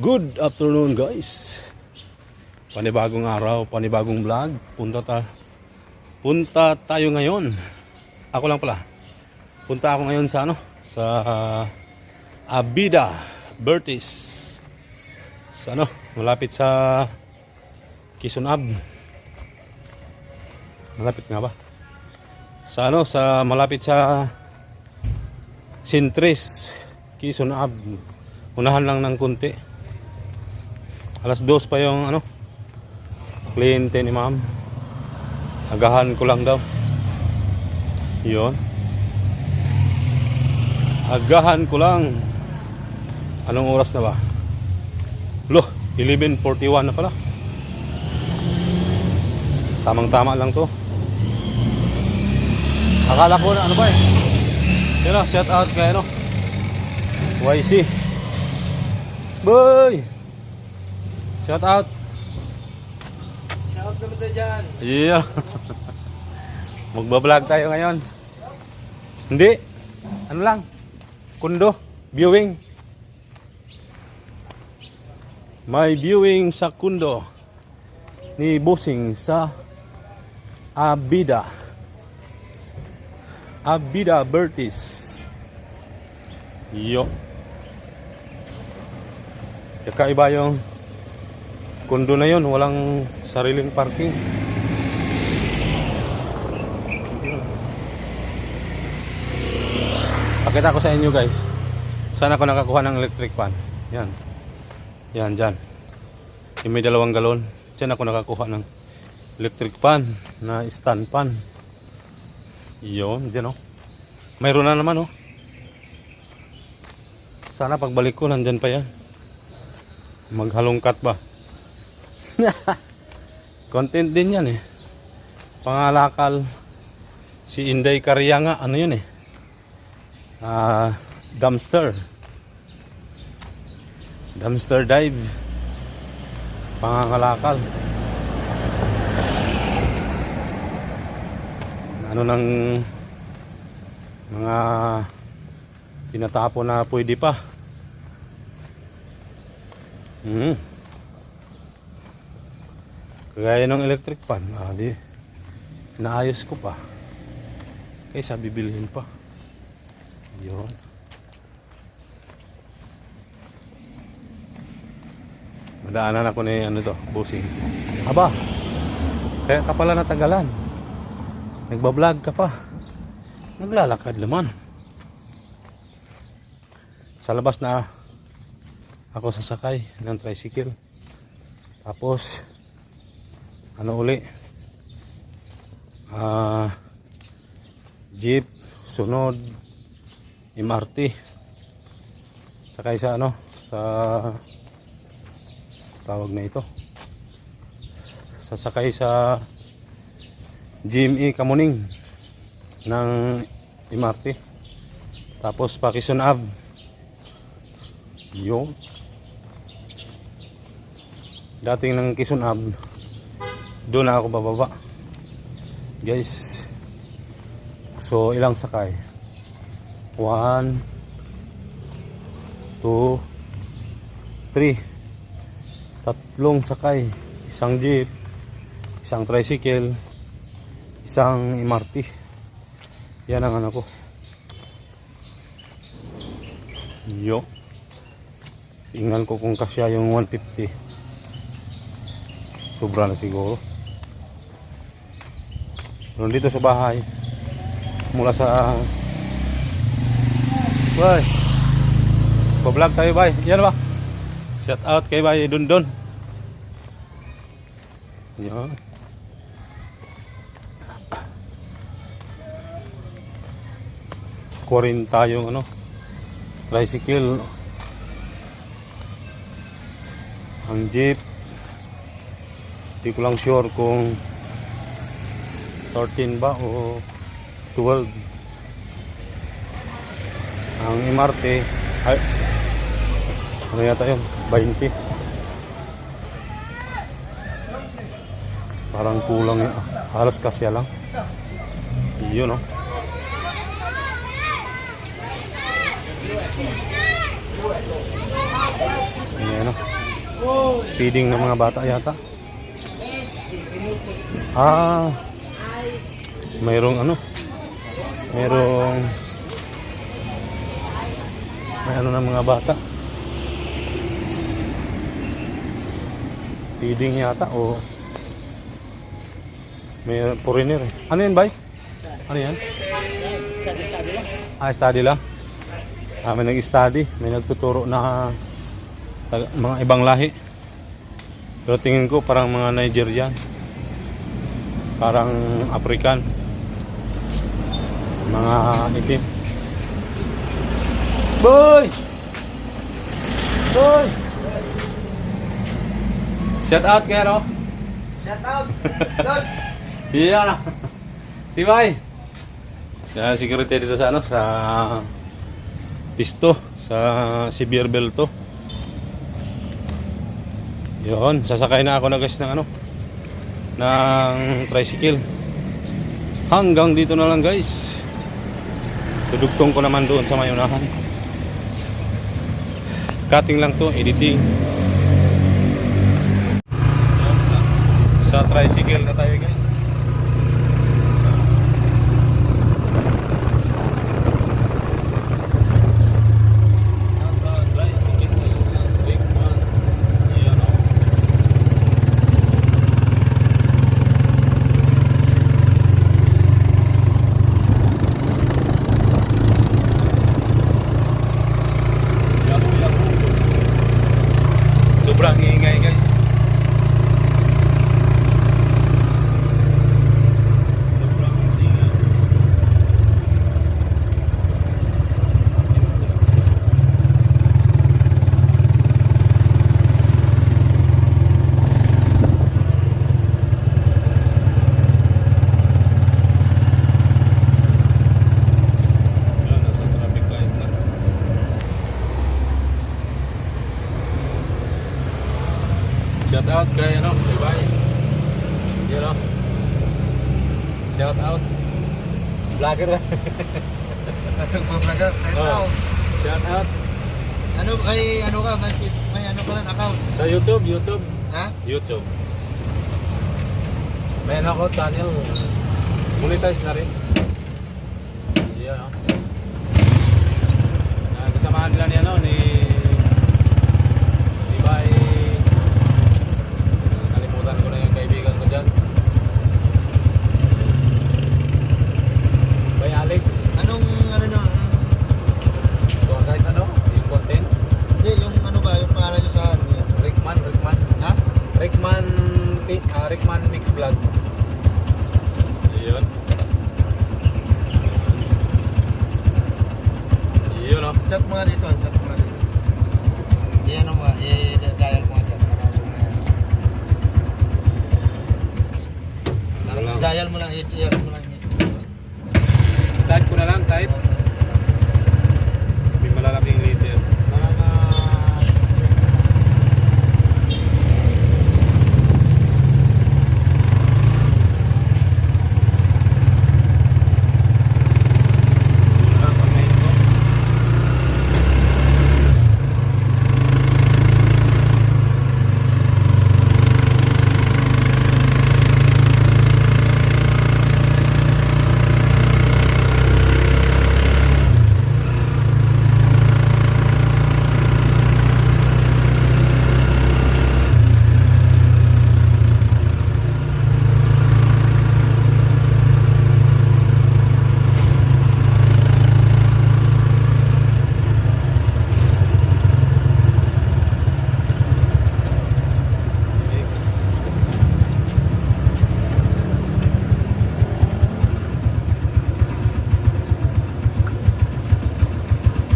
Good afternoon guys. Panibagong araw, panibagong vlog. Punta ta Punta tayo ngayon. Ako lang pala. Punta ako ngayon sa ano? Sa Abida Bertis. Sa ano? Malapit sa Quezon Ab. Malapit nga ba? Sa ano? Sa malapit sa Sintris, Quezon Ab. Unahan lang ng kunti. Alas dos pa yung ano kliyente ni ma'am. Agahan ko lang daw. Yun. Agahan ko lang. Anong oras na ba? Lo, 11.41 na pala. Tamang-tama lang to. Akala ko na ano ba eh. Yun o, shout out kay ano. YC. Boy! Shout out. Shout naman tayo dyan. Yeah. Magbablog tayo ngayon. Hindi. Ano lang? Kundo. Viewing. May viewing sa kundo ni Busing sa Abida. Abida Bertis. Yo. Kakaiba yung kundo na yun. Walang sariling parking. Pakita ko sa inyo guys. Saan ako nakakuha ng electric fan. Yan. Yan, dyan. Yung may dalawang galon. Diyan ako nakakuha ng electric fan na stand fan. Yun, dyan oh. Mayroon na naman oh. Sana pagbalik ko nandyan pa yan. Maghalongkat ba? Content din yan eh. Pangalakal si Inday Karyanga, ano yun eh? Ah, dumpster. Dumpster dive. Pangangalakal. Ano ng mga tinatapo na pwede pa. Hmm. Kagaya ng electric fan, ah, di, naayos ko pa. Kaysa bibilhin pa. Yun. Madaanan ako ni ano to, busing. Aba, kaya ka pala natagalan. Nagbablog ka pa. Naglalakad naman. Sa labas na ako sasakay ng tricycle. Tapos, ano uli? Ah, jeep, sunod, MRT. Sakay sa ano, sa tawag na ito. Sasakay sa GME Kamuning ng MRT. Tapos Pakison Ave. Yun. Dating ng Quezon Ave, doon ako bababa. Guys, so ilang sakay? One, two, three. Tatlong sakay. Isang jeep, isang tricycle, isang MRT. Yan ang ano ko. Yo. Tingnan ko kung kasya yung 150. Sobra na siguro. Dito sa bahay, mula sa... Bay! Pablog tayo, bay. Yan ba? Shout out kay bay Dundon. Yan. Kurin tayong ano, tricycle. Ang jeep. Hindi ko lang sure kung 13 ba o 12. Ang MRT ay ano yata yun? 20. Parang kulang yun. Halos kasya lang. Yun no. Ayan no. Feeding ng mga bata yata. Ah, mayroong ano? Mayroong may ano ng mga bata. Feeding yata o may foreigner eh. Ano yan, bay? Ano yan? Ah, study lang. Ah, may nag-study. May nagtuturo na taga- mga ibang lahi. Pero tingin ko parang mga Nigerian. Parang African. Mga itim. Boy! Boy! Shout out kay Ro. Shout out! Lods! Iya. Tibay. Ya, security dito sa ano sa Pisto sa Sibir Belto. Yun, sasakay na ako na guys ng ano ng tricycle. Hanggang dito na lang guys. Tudugtong ko naman doon sa mayunahan. Cutting lang to, editing. Sa tricycle na tayo guys. Nasa tricycle na yung last week man. Yan o. Yan o, yan o. Sobrang ingay guys. Sobrang ingay. Yan, nasa traffic light na. Shout out kay ano, kay Bay. Yan o. Shout out. Vlogger na. Magbablogger, kahit Oh. tao. Shout out. Ano kay ano ka, may, face- may ano ka rin account? Sa YouTube, YouTube. Ha? YouTube. Ano ako, channel. Monetize na rin. Yan o. Uh, kasamahan nila ni ano, ni... Di ba eh... Nalimutan ko na yung kaibigan ko dyan. By Alex. Anong ano na? So, kahit ano, yung content. Hindi, yung ano ba, yung pangalan nyo sa ano yan? Rickman, Rickman. Ha? Rickman, uh, Rickman Mix Vlog. Yun. Yun oh. Chat mo nga dito, chat mo nga dito. I-ano mo, nga, i-dial mo nga dyan. Ano lang. Dial mo lang, i-dial mo lang. Type ko na lang, type. May malalaking letter. Para ma... Yun lang pag may info.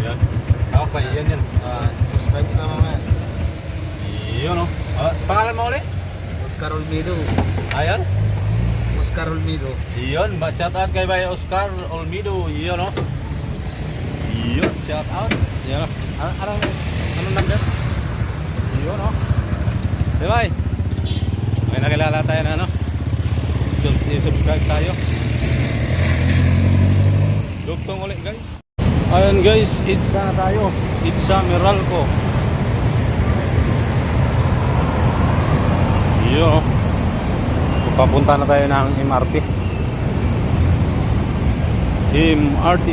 Yan. Okay, yan yan. Ah, Subscribe ka mamaya. yun oh. Ah, pangalan mo ulit? Oscar Olmedo. Ayan. Oscar Olmedo. Yun, shout out kay Bay Oscar Olmido. Yun oh. Yun, shout out. Yan oh. Ano anong anong number? Yun oh. Di ba? May nakilala tayo na ano. Sub- I-subscribe tayo. Dugtong ulit guys. Ayun guys, itsa na tayo. Itsa Meralco. Oh. Papunta na tayo ng MRT. MRT.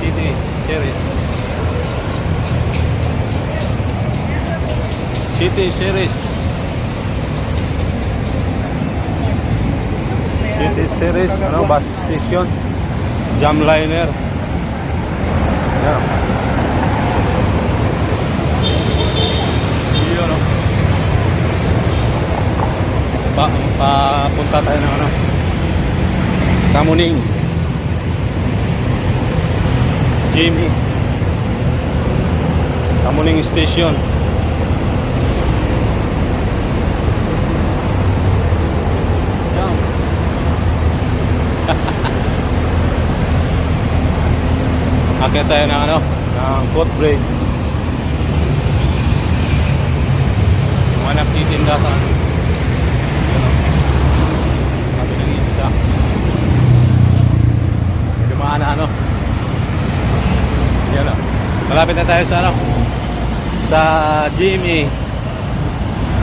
City Series. City Series. Series, ano, bus station. Jamliner. Yan. Yun, oh. Pa, papunta tayo ng ano. Kamuning. Jimmy. Kamuning Station. Yan. Akit tayo ng ano, ng footbridge. Mga nagtitinda sa ano. Sabi ng isa. Dumaan na ano. Yan o. Malapit na tayo sa ano? Sa Jimmy.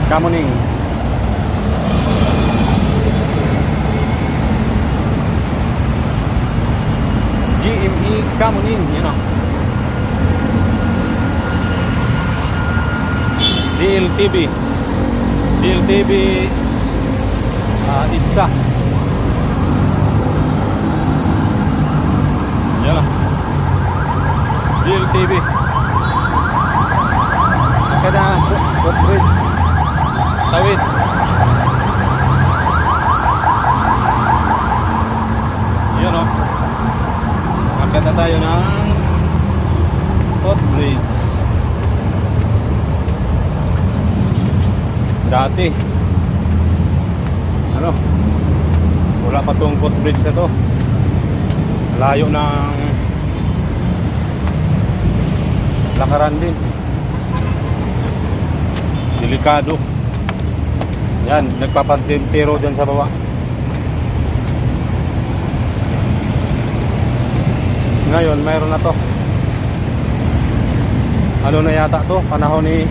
Kamuning. GME Kamuning, yun o. DLTV. DLTV ah Itza. Yan o. DLTV. Kada footbridge. Tawid. Yun o. Akita tayo ng footbridge. Dati. Ano? Wala pa tong footbridge na to. Layo ng lakaran din delikado yan nagpapantintero dyan sa baba ngayon mayroon na to ano na yata to panahon ni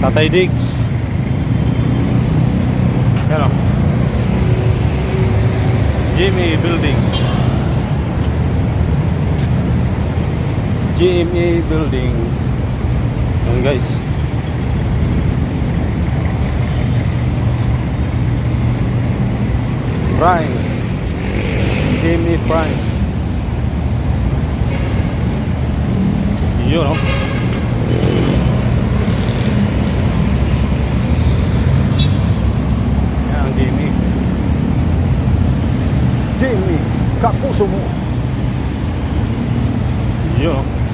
Tatay Diggs yan o Jimmy Building GMA Building. Yan guys. Prime. GMA Prime. Yun oh. Yan GMA. GMA. Kapuso mo. Yun oh.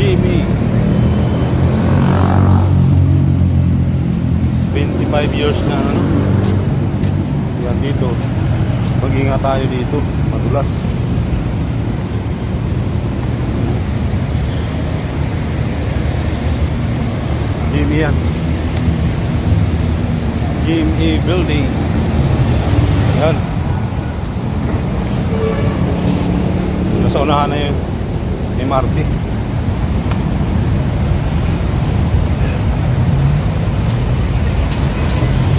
Jimmy. 25 years na ano. Yan dito. Mag-ingat tayo dito. Madulas. Jimmy yan. Jimmy Building. Yan. Nasa unahan na yung MRT.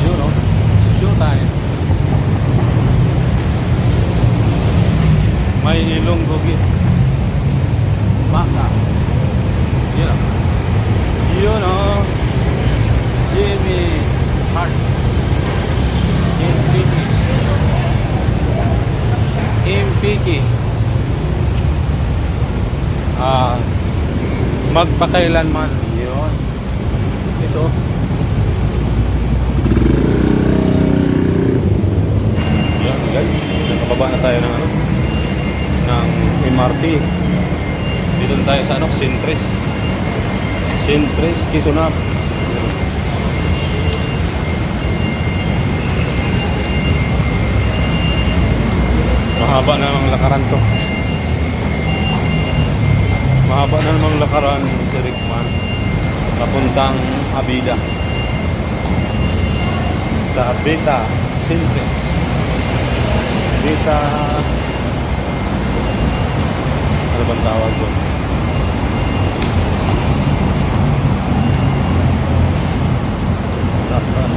Yun o. Showtime. May ilong gugit. Maka. Yun o. Yun o. Jimmy Hart. MPK. MPK. Ah, magpakailanman. Yun. Ito. Yan guys, nakababa na tayo ng ano MRT. Dito tayo sa ano, Sintres. Sintres, Kisunap. Mahaba na namang lakaran to. Mahaba na namang lakaran si Rickman. Papuntang Abida. sa Beta Synthesis. Beta ano bang tawag doon? Taas taas.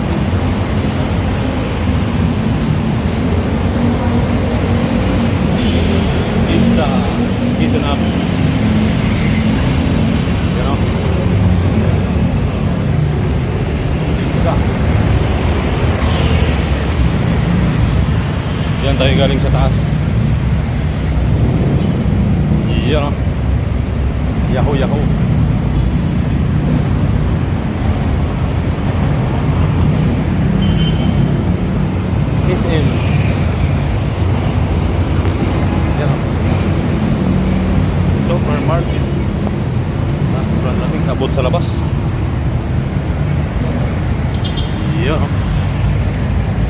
Pizza. Pizza na. Know? Pizza. Tayo galing sa taas. Yan o. Yahoo, yahoo. SM. Yan o. Supermarket. Ah, sobrang lamig. Sa labas. Yan o.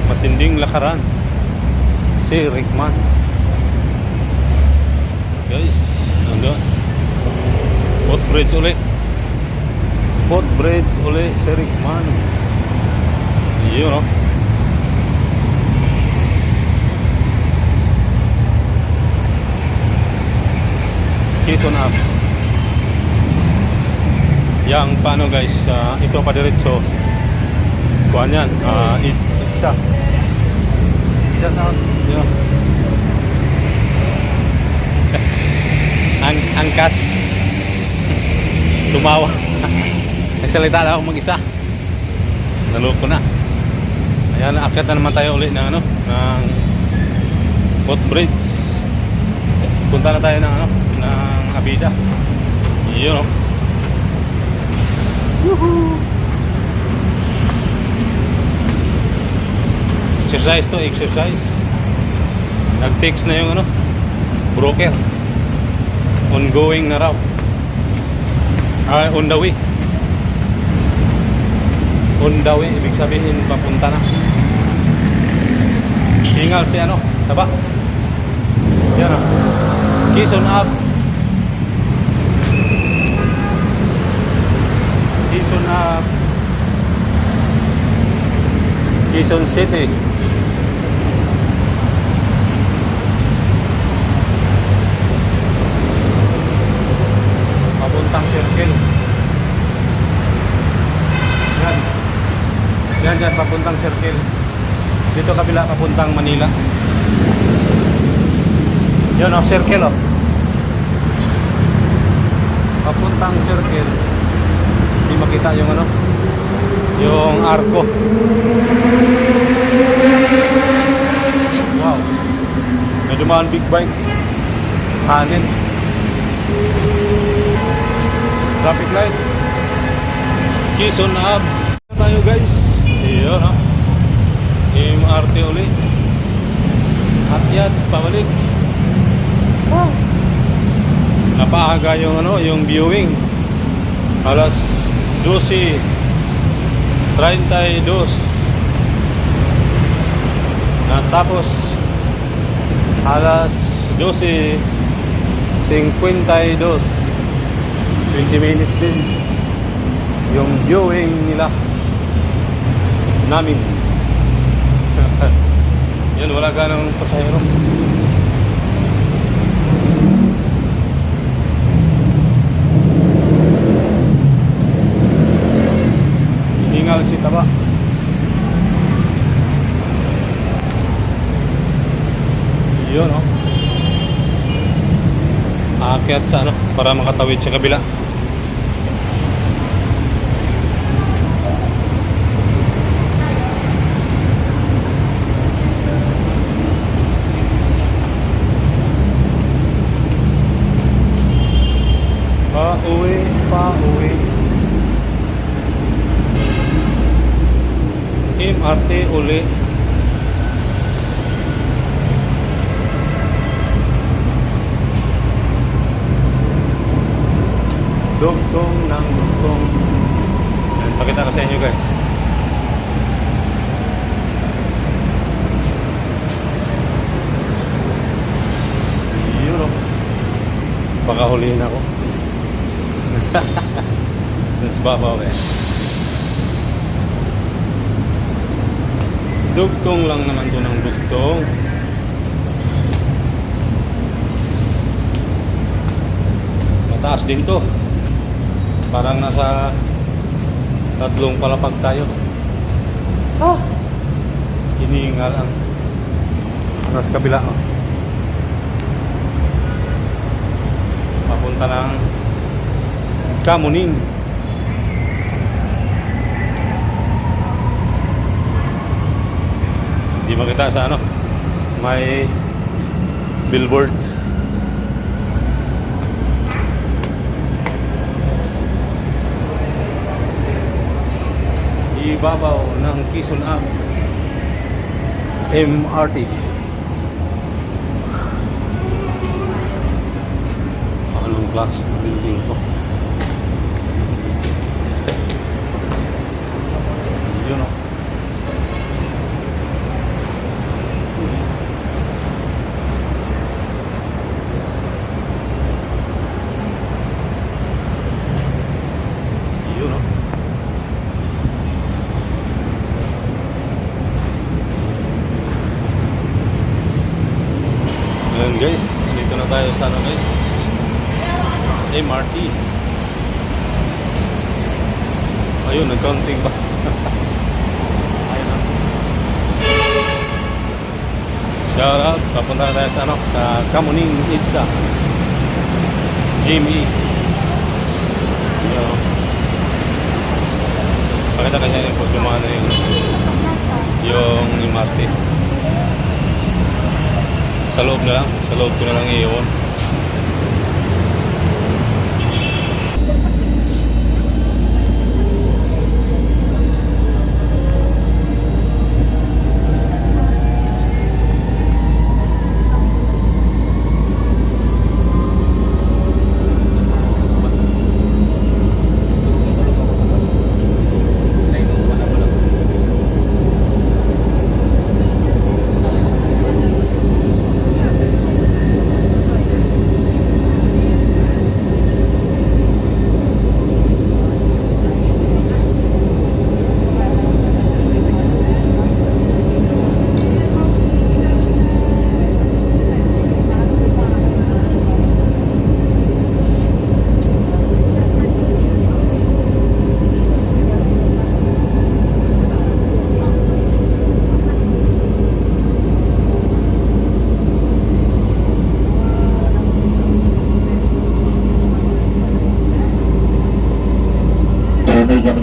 Matinding lakaran. Si Rickman. Guys, nandun. Footbridge ulit. Footbridge ulit si Rickman. Yun o. Quezon Ave. Yang paano guys, ah, ito pa diretso. Kuan yan, ah, it, itsa. Yan. Ang angkas. Tumawa. Nagsalita na ako mag-isa. Naloko na. Ayan, akit na naman tayo ulit ng ano, ng footbridge. Punta na tayo ng ano, ng Abida. Yun oh. Exercise to, exercise. Nag-text na yung ano, broker. Ongoing na raw. Ah, on the way. On the way, ibig sabihin papunta na. Hingal si ano, taba. Yan o. Quezon Ave. Quezon Ave. Quezon City. Papuntang circle. Yan. Yan dyan, papuntang circle. Dito kabila, papuntang Manila. Yun o, circle o. Papuntang circle. Makita yung ano, yung arko. Wow. May dumaan big bikes. Hanin. Traffic light. Quezon Ave. Tayo guys. Iyon ha. MRT uli. Akyat, pabalik. Wow. Napaaga yung ano, yung viewing. Alas 12 32 Natapos. Alas 12 52 20 minutes din. Yung viewing nila namin. Yan wala ganang pasahero hingal si Taba yun oh aakyat sa ano para makatawid sa kabila Pauwi, pauwi. MRT uli. Dugtong ng dugtong. Ayan, Pakita ko sa inyo guys. Yun o. Baka hulihin ako. Mas babaw eh. Dugtong lang naman to ng dugtong. Mataas din to. Parang nasa tatlong palapag tayo. Ah! Hininga lang. Ano sa kabila? Oh. Papunta ng Kamuning. Hindi makita sa ano. May billboard. Ibabaw ng Quezon Ave. MRT. Anong class ng building ko? Yun o. Yun o. Ngayon guys, dito na tayo sa ano guys MRT Ayun, nag-counting pa Ayun na. Shout out, papunta na tayo sa ano Sa Kamuning Itza. Jimmy Yo. Pakita ka niya yung pag lumana yung yung MRT sa loob na lang. Sa loob ko na lang iiwan.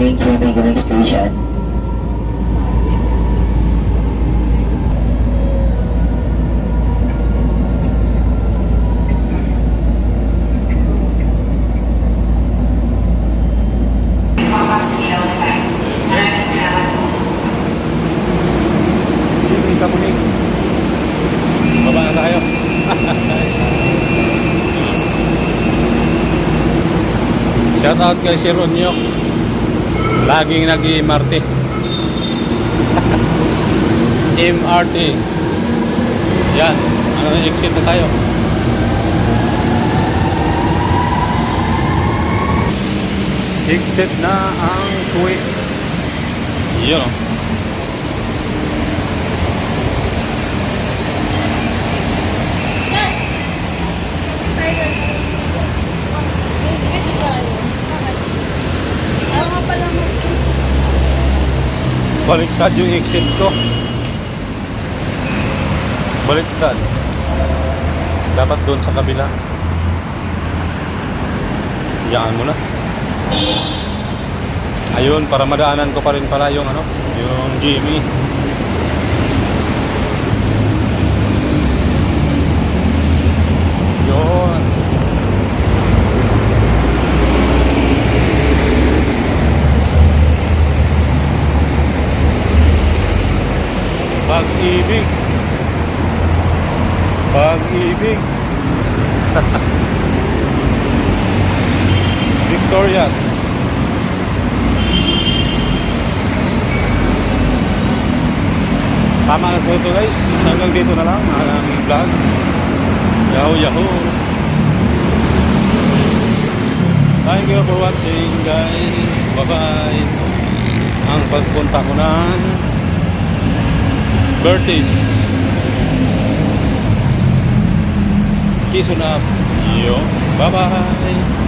Tumigaling, tumigaling station. Baba na tayo. Shout out kay si Ronyo. Laging nag-MRT. MRT. Yan. Ano na exit na tayo. Exit na ang kuwi. Yun o. Yes! Tiger. Hindi tayo. Ayaw nga pala mo. Baliktad yung exit ko. Baliktad. Dapat doon sa kabila. Yaan mo na. Ayun, para madaanan ko pa rin pala yung ano, yung Jimmy. Tama na po ito guys. Hanggang dito na lang ang vlog. Yahoo yahoo. Thank you for watching guys. Bye bye. Ang pagpunta ko ng Bertis. Up. Yo. Bye-bye.